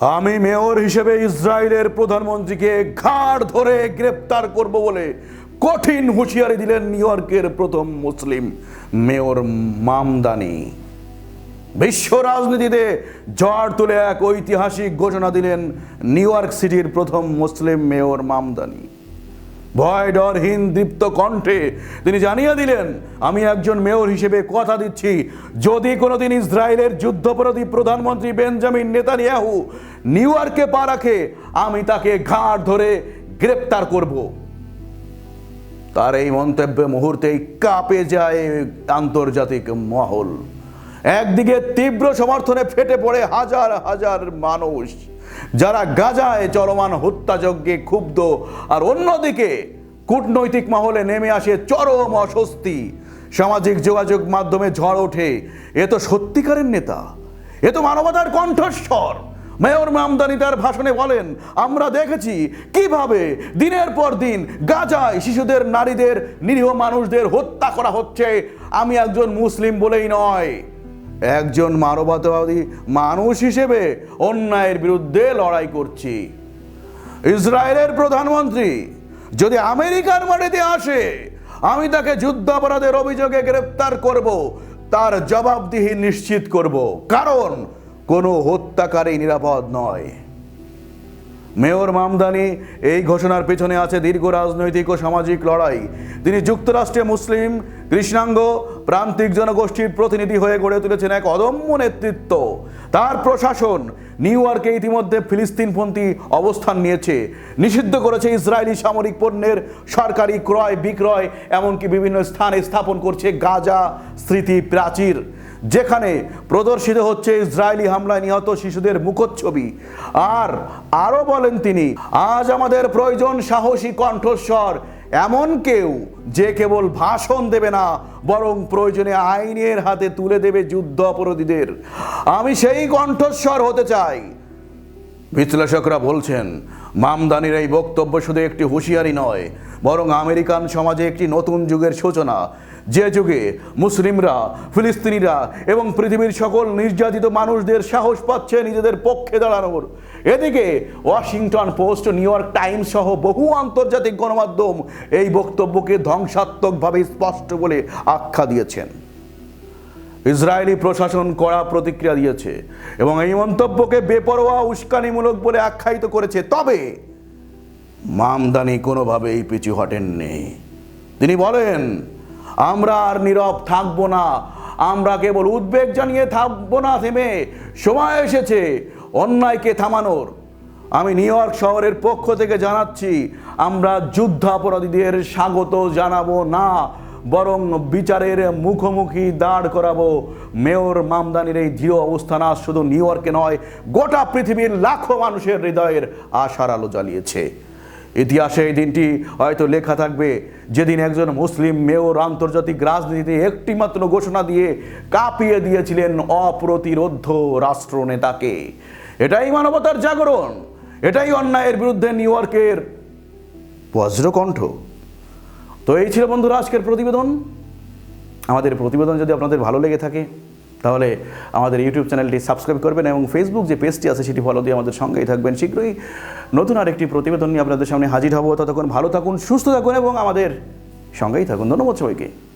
আমি মেয়র হিসেবে ইসরায়েলের প্রধানমন্ত্রীকে ঘাড় ধরে গ্রেপ্তার করব বলে কঠিন হুঁশিয়ারি দিলেন নিউ ইয়র্কের প্রথম মুসলিম মেয়র মামদানি। বিশ্ব রাজনীতিতে ঝড় তুলে এক ঐতিহাসিক ঘোষণা দিলেন নিউ ইয়র্ক সিটির প্রথম মুসলিম মেয়র মামদানি। ভয় ডরহীন দীপ্ত কণ্ঠে তিনি জানিয়ে দিলেন, আমি একজন মেয়র হিসেবে কথা দিচ্ছি। যদি কোনোদিন ইসরায়েলের যুদ্ধপরাধী প্রধানমন্ত্রী বেঞ্জামিন নেতানিয়াহু নিউ ইয়র্কে পা রাখে, আমি তাকে ঘাড় ধরে গ্রেপ্তার করব। তার এই মন্তব্যে মুহূর্তেই কাঁপে যায় আন্তর্জাতিক মহল। একদিকে তীব্র সমর্থনে ফেটে পড়ে হাজার হাজার মানুষ। যারা গাজায় চলমান হত্যাযজ্ঞে ক্ষুব্ধ আর অন্যদিকে কূটনৈতিক মহলে নেমে আসে চরম অস্বস্তি। সামাজিক যোগাযোগ মাধ্যমে ঝড় ওঠে। এ তো সত্যিকারের নেতা। এ তো মানবতার কণ্ঠস্বর। মেয়র মামদানি তার ভাষণে বলেন, আমরা দেখেছি কীভাবে দিনের পর দিন গাজায় শিশুদের, নারীদের, নিরীহ মানুষদের হত্যা করা হচ্ছে। আমি একজন মুসলিম বলেই নয়। একজন মানবতাবাদী মানুষ হিসেবে অন্যায়ের বিরুদ্ধে লড়াই করছি। ইসরায়েলের প্রধানমন্ত্রী যদি আমেরিকার মাটিতে আসে, আমি তাকে যুদ্ধাপরাধের অভিযোগে গ্রেপ্তার করব, তার জবাবদিহি নিশ্চিত করব। কারণ কোনো হত্যাকারী নিরাপদ নয়। মেয়র মামদানি, এই ঘোষণার পেছনে আছে দীর্ঘ রাজনৈতিক ও সামাজিক লড়াই। তিনি যুক্তরাষ্ট্রে মুসলিম, কৃষ্ণাঙ্গ, প্রান্তিক জনগোষ্ঠীর প্রতিনিধি হয়ে গড়ে তুলেছেন এক অদম্য নেতৃত্ব। তার প্রশাসন নিউ ইয়র্কে ইতিমধ্যে ফিলিস্তিনপন্থী অবস্থান নিয়েছে। নিষিদ্ধ করেছে ইসরায়েলি সামরিক পণ্যের সরকারি ক্রয় বিক্রয় এমনকি বিভিন্ন স্থানে স্থাপন করছে গাজা স্মৃতি প্রাচীর। যেখানে প্রদর্শিত হচ্ছে ইসরায়েলি হামলায় নিহত শিশুদের মুখচ্ছবি। আর আরও বলেন তিনি, আজ আমাদের প্রয়োজন সাহসী কণ্ঠস্বর। এমন কেউ যে কেবল ভাষণ দেবে না, বরং প্রয়োজনে আইনের হাতে তুলে দেবে যুদ্ধ অপরাধীদের। আমি সেই কণ্ঠস্বর হতে চাই। বিশ্লেষকরা বলছেন, মামদানির এই বক্তব্য শুধু একটি হুঁশিয়ারি নয়, বরং আমেরিকান সমাজে একটি নতুন যুগের সূচনা। যে যুগে মুসলিমরা, ফিলিস্তিনিরা এবং পৃথিবীর সকল নির্যাতিত মানুষদের সাহস পাচ্ছে নিজেদের পক্ষে দাঁড়ানোর। এদিকে Washington Post, New York Times সহ বহু আন্তর্জাতিক গণমাধ্যম এই বক্তব্যকে ধ্বংসাত্মকভাবে স্পষ্ট বলে আখ্যা দিয়েছেন। ইসরায়েলি প্রশাসন কড়া প্রতিক্রিয়া দিয়েছে এবং এই মন্তব্যকে বেপরোয়া, উস্কানিমূলক বলে আখ্যায়িত করেছে। তবে মামদানি কোনোভাবেই পিছু হটেননি। তিনি বলেন আমরা আর নীরব থাকব না। আমরা কেবল উদ্বেগ জানিয়ে থাকব না থেমে। সময় এসেছে অন্যায়কে থামানোর। আমি নিউ ইয়র্ক শহরের পক্ষ থেকে জানাচ্ছি, আমরা যুদ্ধাপরাধীদের স্বাগত জানাব না, বরং বিচারের মুখোমুখি দাঁড় করাবো। মেয়র মামদানির এই দৃঢ় অবস্থান আজ শুধু নিউ ইয়র্কে নয়, গোটা পৃথিবীর লাখো মানুষের হৃদয়ের আশার আলো জ্বালিয়েছে। ইতিহাসে এই দিনটি হয়তো লেখা থাকবে। যেদিন একজন মুসলিম মেয়র আন্তর্জাতিক রাজনীতিতে একটিমাত্র ঘোষণা দিয়ে কাঁপিয়ে দিয়েছিলেন অপ্রতিরোধ্য রাষ্ট্রনেতাকে। এটাই মানবতার জাগরণ, এটাই অন্যায়ের বিরুদ্ধে নিউ ইয়র্কের বজ্রকণ্ঠ। তো এই ছিল বন্ধুরা আজকের প্রতিবেদন। আমাদের প্রতিবেদন যদি আপনাদের ভালো লেগে থাকে তাহলে আমাদের ইউটিউব চ্যানেলটি সাবস্ক্রাইব করবেন এবং ফেসবুক যে পেজটি আছে সেটি ফলো দিয়ে আমাদের সঙ্গেই থাকবেন। শীঘ্রই নতুন আরেকটি প্রতিবেদন নিয়ে আপনাদের সামনে হাজির হব। ততক্ষণ ভালো থাকুন, সুস্থ থাকুন এবং আমাদের সঙ্গেই থাকুন। ধন্যবাদ সবাইকে।